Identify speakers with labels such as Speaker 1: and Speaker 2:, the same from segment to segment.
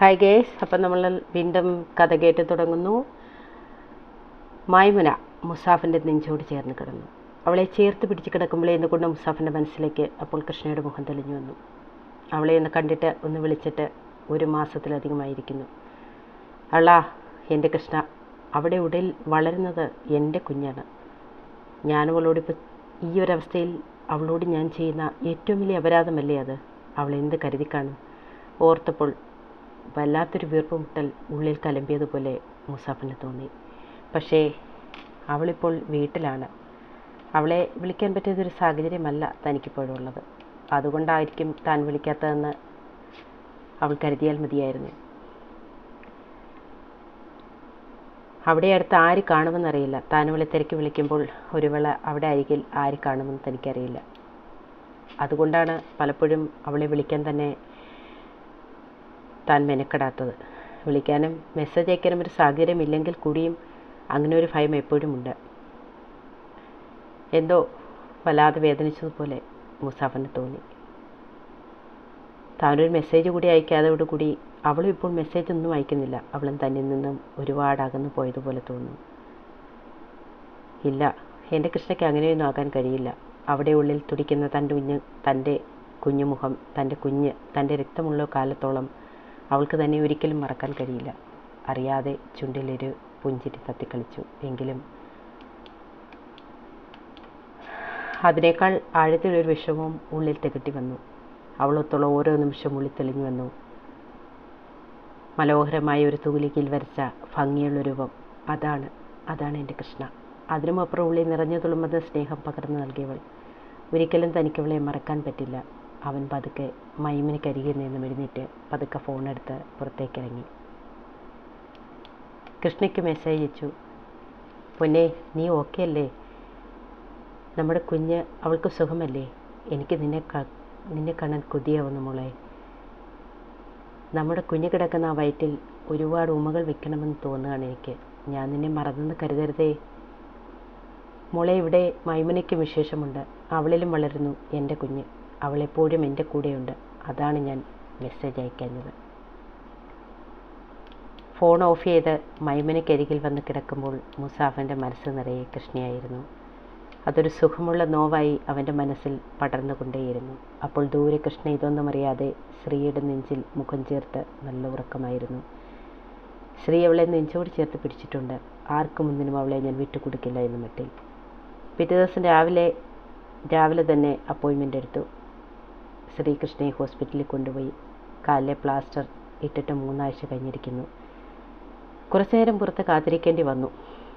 Speaker 1: Hi guys അപ്പം നമ്മൾ വീണ്ടും കഥ കേട്ട് തുടങ്ങുന്നു. മൈമുന മുസാഫിന്റെ നെഞ്ചോട് ചേർന്ന് കിടന്നു. അവളെ ചേർത്ത് പിടിച്ച് കിടക്കുമ്പോഴേ എന്ന് കൊണ്ട് മുസാഫിന്റെ മനസ്സിലേക്ക് അപ്പോൾ കൃഷ്ണയുടെ മുഖം തെളിഞ്ഞു വന്നു. അവളെ ഒന്ന് കണ്ടിട്ട് ഒന്ന് വിളിച്ചിട്ട് ഒരു മാസത്തിലധികമായിരിക്കുന്നു. അള്ളാ എന്റെ കൃഷ്ണ അവിടെ ഉടൽ വളരുന്നത് എന്റെ കുഞ്ഞാണ്. ഞാനവളോടിപ്പോൾ ഈ ഒരവസ്ഥയിൽ അവളോട് ഞാൻ ചെയ്യുന്ന ഏറ്റവും വലിയ അപരാധമല്ലേ അത്? അവൾ എന്ത് കരുതി കാണും ഓർത്തപ്പോൾ വല്ലാത്തൊരു വീർപ്പുമുട്ടൽ ഉള്ളിൽ കലമ്പിയതുപോലെ മുസാഫിന് തോന്നി. പക്ഷേ അവളിപ്പോൾ വീട്ടിലാണ്. അവളെ വിളിക്കാൻ പറ്റിയതൊരു സാഹചര്യമല്ല തനിക്കിപ്പോഴുള്ളത്. അതുകൊണ്ടായിരിക്കും താൻ വിളിക്കാത്തതെന്ന് അവൾ കരുതിയാൽ മതിയായിരുന്നു. അവിടെ അടുത്ത് ആര് കാണുമെന്നറിയില്ല. താൻ അവളെ തിരക്കി വിളിക്കുമ്പോൾ ഒരു വേള അവിടെ അരികിൽ ആര് കാണുമെന്ന് തനിക്കറിയില്ല. അതുകൊണ്ടാണ് പലപ്പോഴും അവളെ വിളിക്കാൻ തന്നെ താൻ മെനക്കെടാത്തത്. വിളിക്കാനും മെസ്സേജ് അയക്കാനും ഒരു സാഹചര്യം ഇല്ലെങ്കിൽ കൂടിയും അങ്ങനെ ഒരു ഭയം എപ്പോഴും ഉണ്ട്. എന്തോ വല്ലാതെ വേദനിച്ചതുപോലെ മുസാഫിന് തോന്നി. താനൊരു മെസ്സേജ് കൂടി അയക്കാതോടുകൂടി അവളും ഇപ്പോൾ മെസ്സേജ് ഒന്നും അയക്കുന്നില്ല. അവളും തന്നിൽ നിന്നും ഒരുപാട് അകന്നു പോയതുപോലെ തോന്നുന്നു. ഇല്ല എന്റെ കൃഷ്ണയ്ക്ക് അങ്ങനെയൊന്നും ആകാൻ കഴിയില്ല. അവിടെ ഉള്ളിൽ തുടിക്കുന്ന തന്റെ കുഞ്ഞ് തന്റെ കുഞ്ഞുമുഖം തന്റെ കുഞ്ഞ് തന്റെ രക്തമുള്ള കാലത്തോളം അവൾക്ക് തന്നെ ഒരിക്കലും മറക്കാൻ കഴിയില്ല. അറിയാതെ ചുണ്ടിലൊരു പുഞ്ചിരി തത്തിക്കളിച്ചു എങ്കിലും അതിനേക്കാൾ ആഴത്തിലൊരു വിഷമവും ഉള്ളിൽ തികട്ടി വന്നു. അവളൊത്തുള്ള ഓരോ നിമിഷം ഉള്ളിൽ തെളിഞ്ഞു വന്നു. മനോഹരമായ ഒരു തൂലികയിൽ വരച്ച ഭംഗിയുള്ള രൂപം. അതാണ് അതാണ് എന്റെ കൃഷ്ണ. അതിനുമപ്പുറം ഉള്ളിൽ നിറഞ്ഞു തുളുമ്പുന്ന സ്നേഹം പകർന്നു നൽകിയവൾ. ഒരിക്കലും തനിക്കവളെ മറക്കാൻ പറ്റില്ല. അവൻ പതുക്കെ മൈമിനിക്കരികിൽ നിന്നും എഴുന്നേറ്റ് പതുക്കെ ഫോണെടുത്ത് പുറത്തേക്കിറങ്ങി. കൃഷ്ണയ്ക്ക് മെസ്സേജ് അയച്ചു. പൊന്നെ നീ ഓക്കെ അല്ലേ? നമ്മുടെ കുഞ്ഞ് അവൾക്ക് സുഖമല്ലേ? എനിക്ക് നിന്നെ നിന്നെ കാണാൻ കൊതിയാവുന്നു മോളെ. നമ്മുടെ കുഞ്ഞ് കിടക്കുന്ന ആ വയറ്റിൽ ഒരുപാട് ഉമകൾ വെക്കണമെന്ന് തോന്നുകയാണ് എനിക്ക്. ഞാൻ നിന്നെ മറന്നെന്ന് കരുതരുതേ. മോളെ ഇവിടെ മൈമുനയ്ക്കും വിശേഷമുണ്ട്. അവളിലും വളരുന്നു എന്റെ കുഞ്ഞ്. അവളെപ്പോഴും എന്റെ കൂടെയുണ്ട്. അതാണ് ഞാൻ മെസ്സേജ് അയക്കുന്നത്. ഫോൺ ഓഫ് ചെയ്ത് മൈമനക്കരികിൽ വന്ന് കിടക്കുമ്പോൾ മുസാഫിന്റെ മനസ്സ് നിറയെ കൃഷ്ണയായിരുന്നു. അതൊരു സുഖമുള്ള നോവായി അവന്റെ മനസ്സിൽ പടർന്നുകൊണ്ടേയിരുന്നു. അപ്പോൾ ദൂരെ കൃഷ്ണ ഇതൊന്നും അറിയാതെ ശ്രീയുടെ നെഞ്ചിൽ മുഖം ചേർത്ത് നല്ല ഉറക്കമായിരുന്നു. ശ്രീ അവളെ നെഞ്ചോട് ചേർത്ത് പിടിച്ചിട്ടുണ്ട്. ആർക്കും മുന്നിനും അവളെ ഞാൻ വിട്ടുകൊടുക്കില്ല എന്ന് മട്ടിൽ. പിറ്റേ ദിവസം രാവിലെ രാവിലെ തന്നെ അപ്പോയിൻമെന്റ് എടുത്തു. ശ്രീകൃഷ്ണയെ ഹോസ്പിറ്റലിൽ കൊണ്ടുപോയി കാലിലെ പ്ലാസ്റ്റർ ഇട്ടിട്ട് മൂന്നാഴ്ച കഴിഞ്ഞിരിക്കുന്നു. കുറച്ചു നേരം പുറത്ത് കാത്തിരിക്കേണ്ടി വന്നു.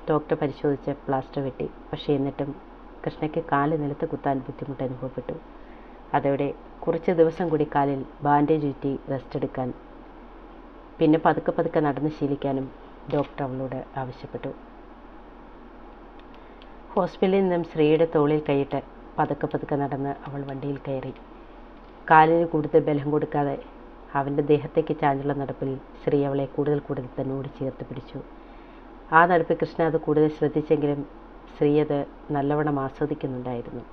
Speaker 1: ഡോക്ടർ പരിശോധിച്ച് പ്ലാസ്റ്റർ വെട്ടി. പക്ഷേ എന്നിട്ടും കൃഷ്ണയ്ക്ക് കാൽ നിലത്ത് കുത്താൻ ബുദ്ധിമുട്ട് അനുഭവപ്പെട്ടു. അതോടെ കുറച്ച് ദിവസം കൂടി കാലിൽ ബാൻഡേജ് ചുറ്റി റെസ്റ്റ് എടുക്കാൻ പിന്നെ പതുക്കെ പതുക്കെ നടന്ന് ശീലിക്കാനും ഡോക്ടർ അവളോട് ആവശ്യപ്പെട്ടു. ഹോസ്പിറ്റലിൽ നിന്നും ശ്രീയുടെ തോളിൽ കൈയിട്ട് പതുക്കെ പതുക്കെ നടന്ന് അവൾ വണ്ടിയിൽ കയറി. കാലിന് കൂടുതൽ ബലം കൊടുക്കാതെ അവന്റെ ദേഹത്തേക്ക് ചാഞ്ഞുള്ള നടപ്പിൽ ശ്രീ അവളെ കൂടുതൽ കൂടുതൽ തന്നോട് ചേർത്ത് പിടിച്ചു. ആ നടപ്പിൽ കൃഷ്ണ അത് കൂടുതൽ ശ്രദ്ധിച്ചെങ്കിലും ശ്രീ അത് നല്ലവണ്ണം ആസ്വദിക്കുന്നുണ്ടായിരുന്നു.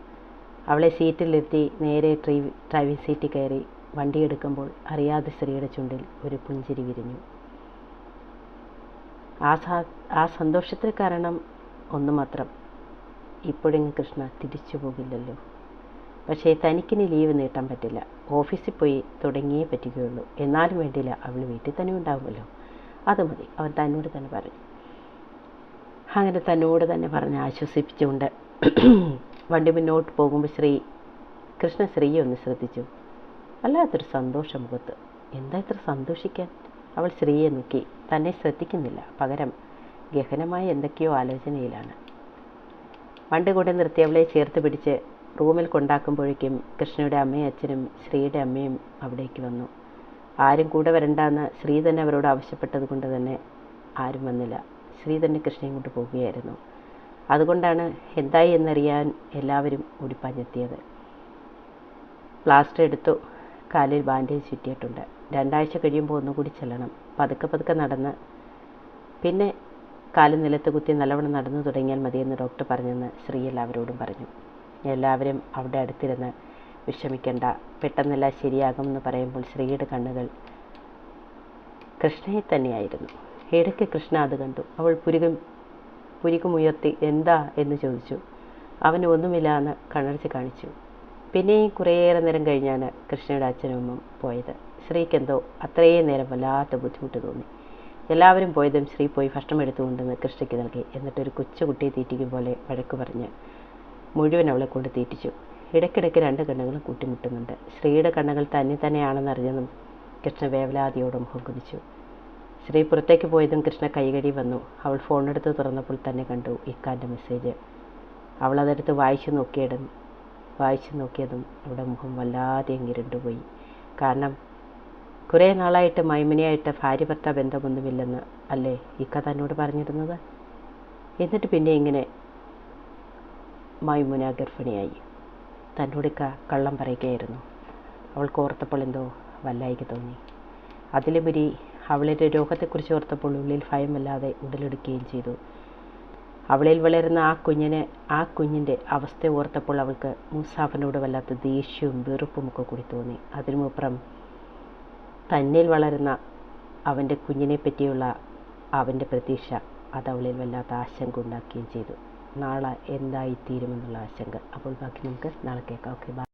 Speaker 1: അവളെ സീറ്റിലിരുത്തി നേരെ ഡ്രൈവ് ഡ്രൈവിംഗ് സീറ്റിൽ കയറി വണ്ടിയെടുക്കുമ്പോൾ അറിയാതെ ശ്രീയുടെ ചുണ്ടിൽ ഒരു പുഞ്ചിരി വിരിഞ്ഞു. ആ സാ ആ സന്തോഷത്തിന് കാരണം ഒന്ന് മാത്രം ഇപ്പോഴെങ്കിലും കൃഷ്ണ തിരിച്ചു പോകില്ലല്ലോ. പക്ഷേ തനിക്കിനി ലീവ് നീട്ടാൻ പറ്റില്ല. ഓഫീസിൽ പോയി തുടങ്ങിയേ പറ്റുകയുള്ളൂ. എന്നാലും വേണ്ടില്ല അവൾ വീട്ടിൽ തന്നെ ഉണ്ടാവുമല്ലോ. അത് മതി അവൻ തന്നോട് തന്നെ പറഞ്ഞു. അങ്ങനെ തന്നോട് തന്നെ പറഞ്ഞ് ആശ്വസിപ്പിച്ചുകൊണ്ട് വണ്ടി മുന്നോട്ട് പോകുമ്പോൾ ശ്രീ കൃഷ്ണ ശ്രീയെ ഒന്ന് ശ്രദ്ധിച്ചു. വല്ലാത്തൊരു സന്തോഷ മുഖത്ത്. എന്താ ഇത്ര സന്തോഷിക്കാൻ? അവൾ ശ്രീയെ നോക്കി. തന്നെ ശ്രദ്ധിക്കുന്നില്ല. പകരം ഗഹനമായ എന്തൊക്കെയോ ആലോചനയിലാണ്. വണ്ടി കൂടെ നിർത്തി അവളെ ചേർത്ത് പിടിച്ച് റൂമിൽ കൊണ്ടാക്കുമ്പോഴേക്കും കൃഷ്ണയുടെ അമ്മയും അച്ഛനും ശ്രീയുടെ അമ്മയും അവിടേക്ക് വന്നു. ആരും കൂടെ വരണ്ടെന്ന് ശ്രീ തന്നെ അവരോട് ആവശ്യപ്പെട്ടത് കൊണ്ട് തന്നെ ആരും വന്നില്ല. ശ്രീ തന്നെ കൃഷ്ണയും കൊണ്ട് പോവുകയായിരുന്നു. അതുകൊണ്ടാണ് എന്തായി എന്നറിയാൻ എല്ലാവരും ഓടിപ്പാഞ്ഞെത്തിയത്. പ്ലാസ്റ്റർ എടുത്തു കാലിൽ ബാൻഡേജ് ചുറ്റിയിട്ടുണ്ട്. രണ്ടാഴ്ച കഴിയുമ്പോൾ ഒന്നുകൂടി ചെല്ലണം. പതുക്കെ പതുക്കെ നടന്ന് പിന്നെ കാൽ നിലത്ത് കുത്തി നല്ലവണ്ണം നടന്നു തുടങ്ങിയാൽ മതിയെന്ന് ഡോക്ടർ പറഞ്ഞെന്ന് ശ്രീ എല്ലാവരോടും പറഞ്ഞു. എല്ലാവരും അവിടെ അടുത്തിരുന്ന് വിഷമിക്കണ്ട. പെട്ടെന്നെല്ലാം ശരിയാകുമെന്ന് പറയുമ്പോൾ ശ്രീയുടെ കണ്ണുകൾ കൃഷ്ണയെ തന്നെയായിരുന്നു. ഇടയ്ക്ക് കൃഷ്ണ അത് കണ്ടു. അവൾ പുരുകം പുരികമുയർത്തി എന്താ? എന്ന് ചോദിച്ചു. അവൻ ഒന്നുമില്ല എന്ന് കണ്ണടച്ച് കാണിച്ചു. പിന്നെയും കുറേയേറെ നേരം കഴിഞ്ഞാണ് കൃഷ്ണയുടെ അച്ഛനും അമ്മയും പോയത്. ശ്രീക്കെന്തോ അത്രയും നേരം വല്ലാത്ത ബുദ്ധിമുട്ട് തോന്നി. എല്ലാവരും പോയതും ശ്രീ പോയി ഭക്ഷണം എടുത്തുകൊണ്ടെന്ന് കൃഷ്ണയ്ക്ക് നൽകി. എന്നിട്ടൊരു കൊച്ചുകുട്ടിയെ തീറ്റിക്കും പോലെ വഴക്ക് പറഞ്ഞ് മുഴുവൻ അവളെ കൊണ്ട് തീറ്റിച്ചു. ഇടയ്ക്കിടയ്ക്ക് രണ്ട് കണ്ണുകളും കൂട്ടിമുട്ടുന്നുണ്ട്. ശ്രീയുടെ കണ്ണുകൾ തന്നെ തന്നെയാണെന്നറിഞ്ഞതും കൃഷ്ണ വേവലാതിയോടെ മുഖം കുതിച്ചു ശ്രീ പുറത്തേക്ക് പോയതും കൃഷ്ണ കൈകടി വന്നു. അവൾ ഫോണെടുത്ത് തുറന്നപ്പോൾ തന്നെ കണ്ടു ഇക്കാന്റെ മെസ്സേജ്. അവൾ അതെടുത്ത് വായിച്ചു നോക്കിയതും വായിച്ചു നോക്കിയതും അവളുടെ മുഖം വല്ലാതെ അങ്ങിരുണ്ടുപോയി കാരണം കുറേ നാളായിട്ട് മൈമിനിയായിട്ട് ഭാര്യ ഭർത്ത ബന്ധമൊന്നുമില്ലെന്ന് അല്ലേ ഇക്ക തന്നോട് പറഞ്ഞിരുന്നത്? എന്നിട്ട് പിന്നെ ഇങ്ങനെ മൈമുന ഗർഭിണിയായി തന്നോട് കള്ളം പറയുകയായിരുന്നു. അവൾക്ക് ഓർത്തപ്പോൾ എന്തോ വല്ലായിക്ക് തോന്നി. അതിലുപരി അവളുടെ രോഗത്തെക്കുറിച്ച് ഓർത്തപ്പോൾ ഉള്ളിൽ ഭയമല്ലാതെ ഉടലെടുക്കുകയും ചെയ്തു. അവളിൽ വളരുന്ന ആ കുഞ്ഞിനെ ആ കുഞ്ഞിന്റെ അവസ്ഥ ഓർത്തപ്പോൾ അവൾക്ക് മൂസാഫിനോട് വല്ലാത്ത ദേഷ്യവും വെറുപ്പും ഒക്കെ കൂടി തോന്നി. അതിനുമപ്പുറം തന്നിൽ വളരുന്ന അവന്റെ കുഞ്ഞിനെ പറ്റിയുള്ള അവന്റെ പ്രതീക്ഷ അതവളിൽ വല്ലാത്ത ആശങ്ക ഉണ്ടാക്കുകയും ചെയ്തു. നാളെ എന്തായിത്തീരുമെന്നുള്ള ആശങ്ക. അപ്പോൾ ബാക്കി നമുക്ക് നാളെ കേൾക്കാം. ഓക്കെ